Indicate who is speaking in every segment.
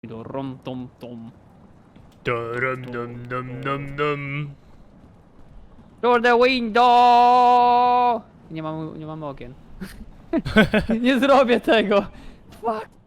Speaker 1: Do rom tom tom.
Speaker 2: Daram dam dam dam dam.
Speaker 1: Through the window! Nie mamy, nie mamy okien. nie zrobię tego. Fuck.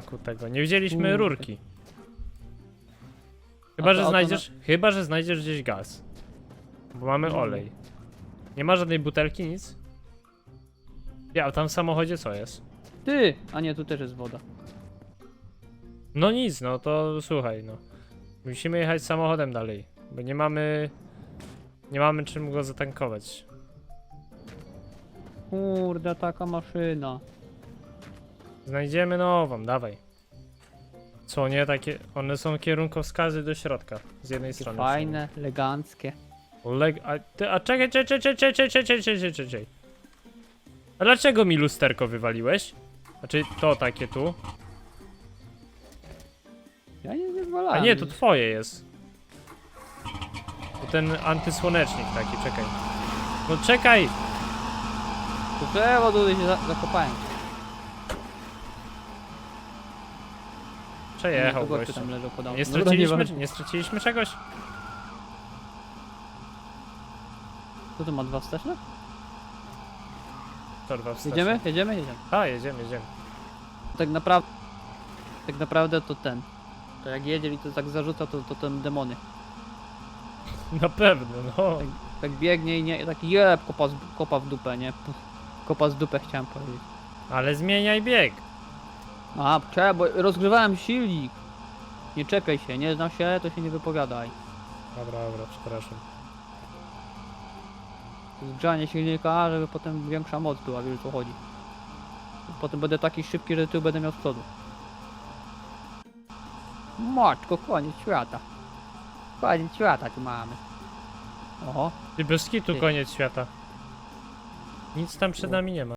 Speaker 2: Paku tego. Nie widzieliśmy
Speaker 1: Kurde.
Speaker 2: rurki. Chyba,
Speaker 1: A
Speaker 2: że
Speaker 1: to- a to
Speaker 2: znajdziesz. Chyba, że znajdziesz gdzieś gaz. Bo mamy
Speaker 1: Mm.
Speaker 2: olej. Nie ma żadnej butelki, nic? Ja, a tam w samochodzie co jest?
Speaker 1: Ty! A nie, tu też jest woda.
Speaker 2: No nic, no to słuchaj, no. Musimy jechać samochodem dalej, bo nie mamy... Nie mamy czym go zatankować.
Speaker 1: Kurde, taka maszyna.
Speaker 2: Znajdziemy nową, dawaj. Co nie, takie... One są kierunkowskazy do środka, z jednej
Speaker 1: Takie
Speaker 2: strony.
Speaker 1: fajne, eleganckie.
Speaker 2: Leg... A, ty, a czekaj, czekaj, czekaj, czekaj, czekaj, czekaj, czekaj, czekaj. A dlaczego mi lusterko wywaliłeś? Znaczy to takie tu.
Speaker 1: Ja nie,
Speaker 2: A nie, to twoje jest. To ten antysłonecznik taki, czekaj. No czekaj!
Speaker 1: To drzewo tutaj się za zakopałem.
Speaker 2: Przejechał
Speaker 1: tam leżał.
Speaker 2: Nie
Speaker 1: Dobra,
Speaker 2: straciliśmy,
Speaker 1: nieważne.
Speaker 2: nie straciliśmy czegoś?
Speaker 1: Co to ma dwa wsteczne?
Speaker 2: Torba wsteczna.
Speaker 1: Jedziemy? Jedziemy? Jedziemy.
Speaker 2: A, jedziemy, jedziemy.
Speaker 1: Tak naprawdę... Tak naprawdę to ten. To jak jedzie i to tak zarzuca, to, to ten demony.
Speaker 2: Na pewno, no.
Speaker 1: Tak, tak biegnie i nie, taki jeb kopa, z, kopa w dupę, nie? Kopa z dupę chciałem powiedzieć.
Speaker 2: Ale zmieniaj bieg.
Speaker 1: A, trzeba, bo rozgrzewałem silnik. Nie czepiaj się, nie znam się, to się nie wypowiadaj.
Speaker 2: Dobra, dobra, przepraszam.
Speaker 1: To jest grzanie silnika, żeby potem większa moc była, wiesz o co chodzi. Potem będę taki szybki, że tył będę miał z przodu. Matko, koniec świata. Koniec świata tu mamy. Oho,
Speaker 2: Ty bez kitu
Speaker 1: Ty.
Speaker 2: koniec świata. Nic tam przed nami nie ma.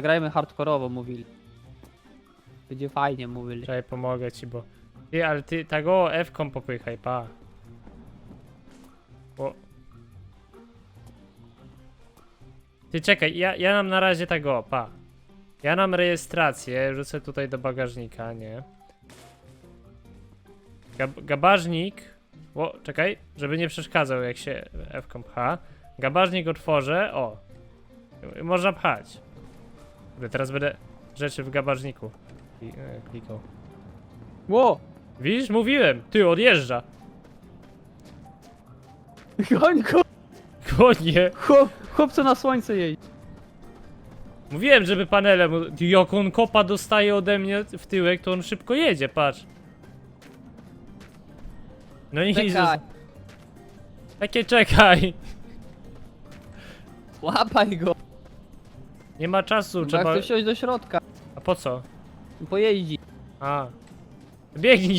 Speaker 1: Zagrajmy hardkorowo, mówili. Będzie fajnie, mówili.
Speaker 2: Czekaj, pomogę ci, bo... Ty, ale ty tego F-ką popychaj, pa. Bo... Ty czekaj, ja, ja nam na razie tego, pa. Ja nam rejestrację, rzucę tutaj do bagażnika, nie? Gab gabażnik... O, czekaj, żeby nie przeszkadzał jak się F-ką pcha. Gabażnik otworzę, o. Można pchać. Kurde, Teraz będę rzeczy w gabażniku kli- e, klikał.
Speaker 1: Ło!
Speaker 2: Widzisz, mówiłem, ty odjeżdża.
Speaker 1: Goń go!
Speaker 2: Konie.
Speaker 1: Chłop, chłopco na słońce jej.
Speaker 2: Mówiłem, żeby panele mu... Ty, Jak on kopa dostaje ode mnie w tyłek, to on szybko jedzie, patrz. No i
Speaker 1: Czekaj,
Speaker 2: Takie czekaj.
Speaker 1: łapaj go.
Speaker 2: Nie ma czasu,
Speaker 1: Trzeba...
Speaker 2: trzeba...
Speaker 1: Jak wsiąść do środka.
Speaker 2: A po co?
Speaker 1: Pojeździ.
Speaker 2: A. Biegnij.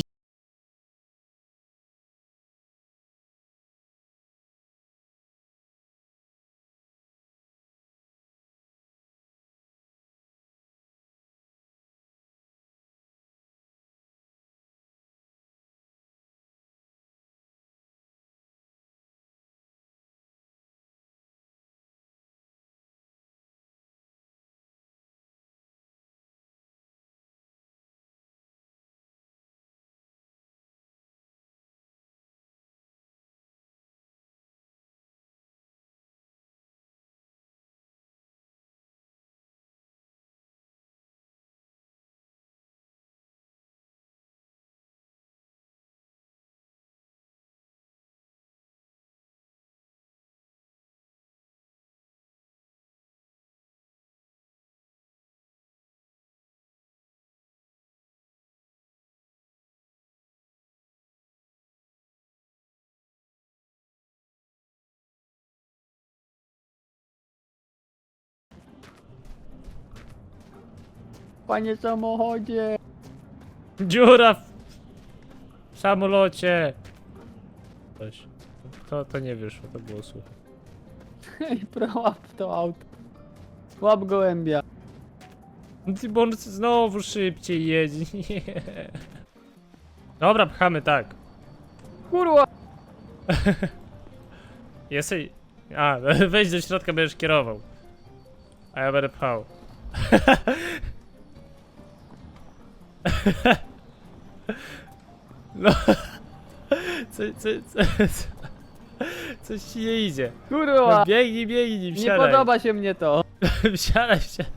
Speaker 1: Panie samochodzie.
Speaker 2: Dziura w... w samolocie. Coś. To, to nie wyszło, to było słuchaj.
Speaker 1: Hej, prołap to auto. Łap gołębia.
Speaker 2: Ty, bo on znowu szybciej jedzie. Nie. Dobra, pchamy tak.
Speaker 1: Kurwa!
Speaker 2: Jesteś. A, wejdź do środka, będziesz kierował. A ja będę pchał. No. Co, co, co, co, coś ci nie idzie. No,
Speaker 1: Kurwa!
Speaker 2: biegnij, biegnij,
Speaker 1: Nie
Speaker 2: wsiadaj.
Speaker 1: podoba się mnie to.
Speaker 2: Wsiadaj, wsiadaj.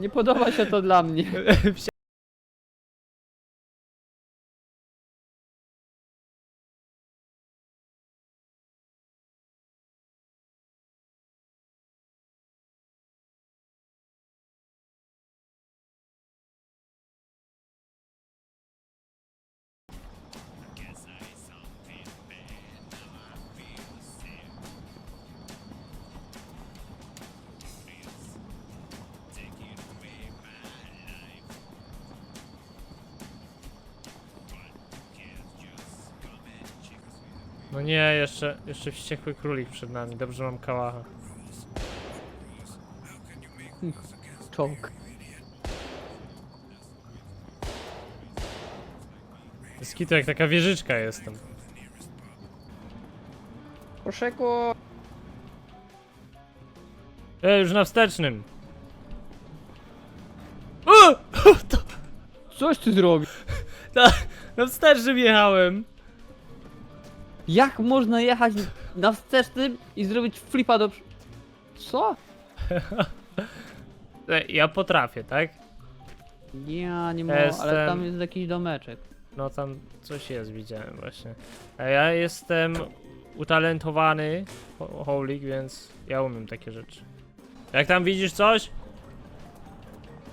Speaker 1: Nie podoba się to dla mnie.
Speaker 2: wsiadaj. No nie, jeszcze, jeszcze wściekły królik przed nami. Dobrze mam kałacha.
Speaker 1: Czołg.
Speaker 2: Z kitu jak taka wieżyczka jestem.
Speaker 1: Proszeku.
Speaker 2: E, już na wstecznym. O! To,
Speaker 1: Coś ty zrobił.
Speaker 2: na, na wstecznym jechałem.
Speaker 1: Jak można jechać na wstecznym i zrobić flipa do... przy- Co?
Speaker 2: E, ja potrafię, tak?
Speaker 1: Ja nie mogę, ale
Speaker 2: Jestem-
Speaker 1: tam jest jakiś domeczek.
Speaker 2: No tam coś jest, widziałem właśnie. A ja jestem utalentowany ho- holik, więc ja umiem takie rzeczy. Jak tam widzisz coś?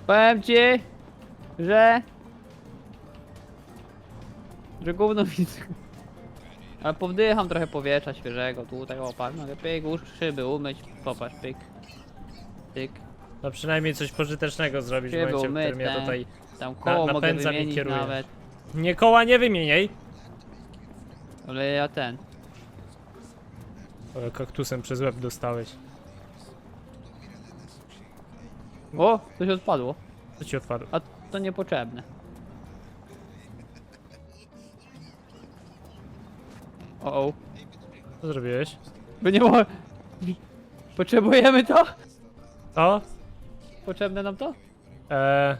Speaker 1: Powiem ci, że... Że gówno widzę. Ale powdycham trochę powietrza świeżego, tutaj opak, mogę pyk, usz, szyby umyć, popatrz, pyk. Pyk.
Speaker 2: No przynajmniej coś pożytecznego zrobić w
Speaker 1: Szyby
Speaker 2: momencie, w którym ja
Speaker 1: umyte.
Speaker 2: tutaj...
Speaker 1: Tam koło mogę
Speaker 2: napędzam i
Speaker 1: wymienić
Speaker 2: kieruję.
Speaker 1: nawet.
Speaker 2: Nie koła nie wymieniaj!
Speaker 1: Ale ja ten.
Speaker 2: O, kaktusem przez łeb dostałeś.
Speaker 1: O, coś odpadło.
Speaker 2: Co ci odpadło?
Speaker 1: A to niepotrzebne. O, o.
Speaker 2: Co zrobiłeś?
Speaker 1: By nie było... Potrzebujemy to?
Speaker 2: O?
Speaker 1: Potrzebne nam to?
Speaker 2: Eee,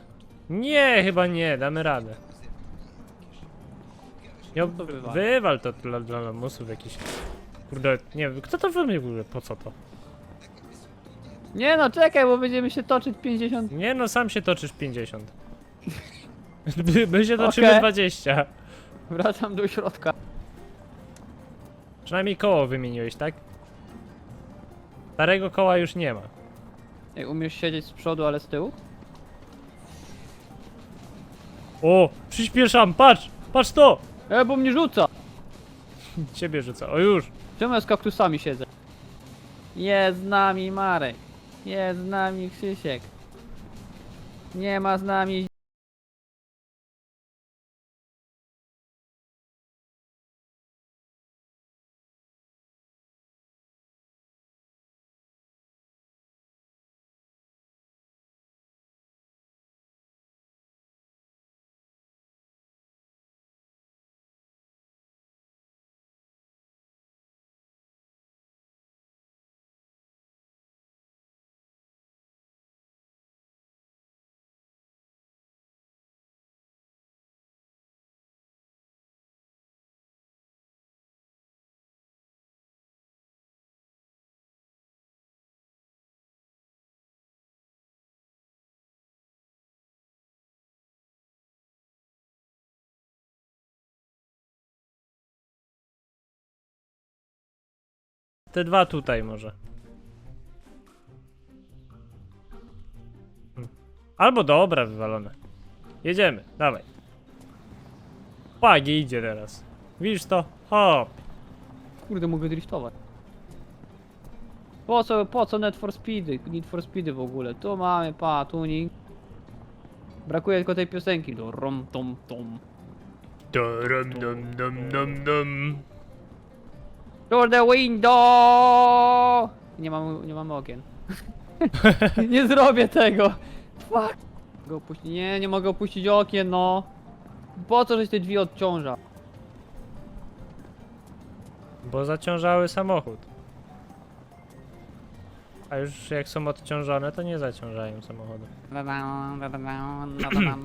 Speaker 2: nie, chyba nie, damy radę. Nie,
Speaker 1: No to wywal.
Speaker 2: wywal to dla, dla lamusów jakiś. Kurde, nie wiem, kto to wymyślił w ogóle, po co to?
Speaker 1: Nie no, czekaj, bo będziemy się toczyć 50...
Speaker 2: Nie no, sam się toczysz 50. My, my się toczymy
Speaker 1: Okej.
Speaker 2: 20.
Speaker 1: Wracam do środka.
Speaker 2: Przynajmniej koło wymieniłeś, tak? Starego koła już nie ma.
Speaker 1: Ej, umiesz siedzieć z przodu, ale z tyłu?
Speaker 2: O, przyspieszam, patrz! Patrz to!
Speaker 1: E, bo mnie rzuca!
Speaker 2: Ciebie rzuca, o już!
Speaker 1: Czemu ja z kaktusami siedzę? Jest z nami Marek. Jest z nami Krzysiek. Nie ma z nami...
Speaker 2: Te dwa tutaj może. Hmm. Albo dobra, wywalone. Jedziemy, dawaj. Pagi idzie teraz. Widzisz to? Hop.
Speaker 1: Kurde, mogę driftować. Po co, po co Need for Speedy? Need for Speedy w ogóle. Tu mamy, pa, tuning. Brakuje tylko tej piosenki. Do rom tom tom.
Speaker 2: Dum, dum, dum, dum, dum.
Speaker 1: Through the window! Nie mamy, nie mamy okien. nie zrobię tego. Fuck. Mogę opuścić. Nie, nie mogę opuścić okien, no. Po co żeś te drzwi odciąża?
Speaker 2: Bo zaciążały samochód. A już jak są odciążone, to nie zaciążają samochodu.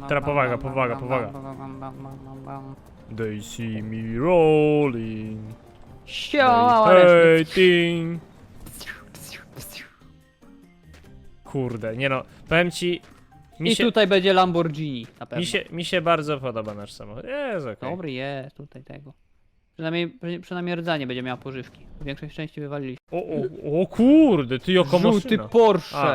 Speaker 2: Teraz powaga, powaga, powaga. They see me rolling.
Speaker 1: Siema,
Speaker 2: They hating. Kurde, nie no, powiem ci, mi
Speaker 1: I
Speaker 2: się,
Speaker 1: tutaj będzie Lamborghini, na pewno.
Speaker 2: mi się, mi się bardzo podoba nasz samochód. Jest okej.
Speaker 1: Dobry jest, tutaj tego. Przynajmniej, przy- przynajmniej rdzenie będzie miała pożywki. Większość części wywaliliśmy.
Speaker 2: O, o, o kurde, ty jaka
Speaker 1: Żółty
Speaker 2: maszyna.
Speaker 1: Porsche!
Speaker 2: A.